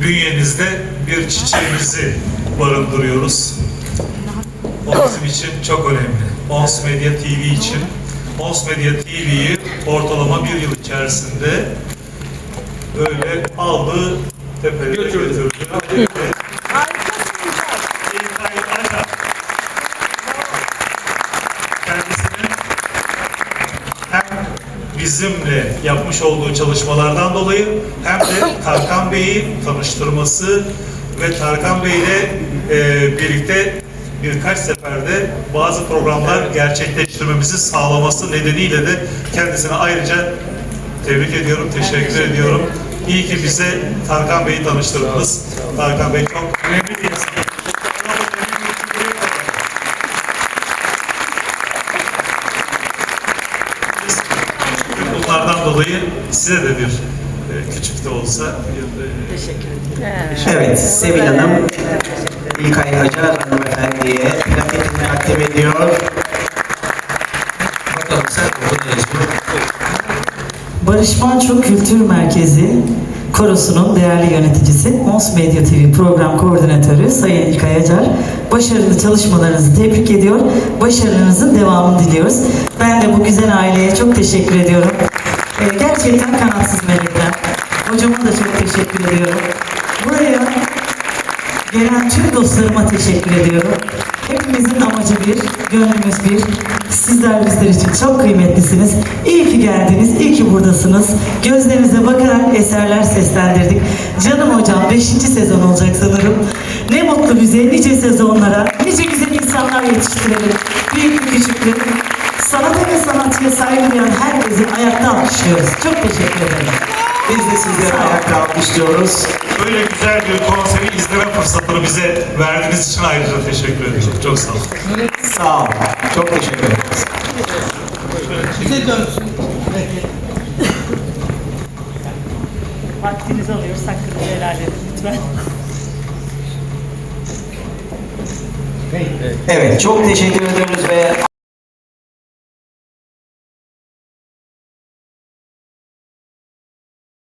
bünyenizde bir çiçeğimizi barındırıyoruz. O bizim için çok önemli. Ons Medya TV için. Ons Medya TV'yi ortalama bir yıl içerisinde böyle aldı, tepelere götürdü. Evet. İlkay Ayhan. Kendisinin hem bizimle yapmış olduğu çalışmalardan dolayı hem de Tarkan Bey'i tanıştırması ve Tarkan Bey ile e, birlikte birkaç seferde bazı programlar gerçekleştirmemizi sağlaması nedeniyle de kendisine ayrıca tebrik ediyorum, teşekkür ediyorum. İyi ki bize Tarkan Bey'i tanıştırdınız. Tarkan Bey çok önemli bir insan. Bunlardan dolayı size de bir e, küçük de olsa bir, e, Evet, Sevil Hanım İlkay Hacer hanımefendiye plaketini takdim ediyor. Bakalım sen Barış Manço Kültür Merkezi Korosu'nun değerli yöneticisi, Ons Medya TV program koordinatörü Sayın İlkay Acar, başarılı çalışmalarınızı tebrik ediyor, başarılarınızın devamını diliyoruz. Ben de bu güzel aileye çok teşekkür ediyorum. Ee, gerçekten kanatsız melekler. Hocama da çok teşekkür ediyorum. Buraya Gelen tüm dostlarıma teşekkür ediyorum. Hepimizin amacı bir, gönlümüz bir. Sizler bizler için çok kıymetlisiniz. İyi ki geldiniz, iyi ki buradasınız. Gözlerinize bakarak eserler seslendirdik. Canım hocam 5. sezon olacak sanırım. Mutlu bize, nice sezonlara, nice güzel insanlar yetiştirelim. Büyük küçüklü. Sanata ve sanatçıya saygı duyan herkesi ayakta alkışlıyoruz. Çok teşekkür ederim. Biz de sizleri ayakta alkışlıyoruz. böyle güzel bir konseri izleme fırsatını bize verdiğiniz için ayrıca teşekkür ediyorum. Çok sağ olun. Sağ olun. Çok teşekkür ederiz. Bize dönsün. Vaktinizi alıyoruz. Hakkınızı helal edin lütfen. Evet, çok teşekkür ediyoruz ve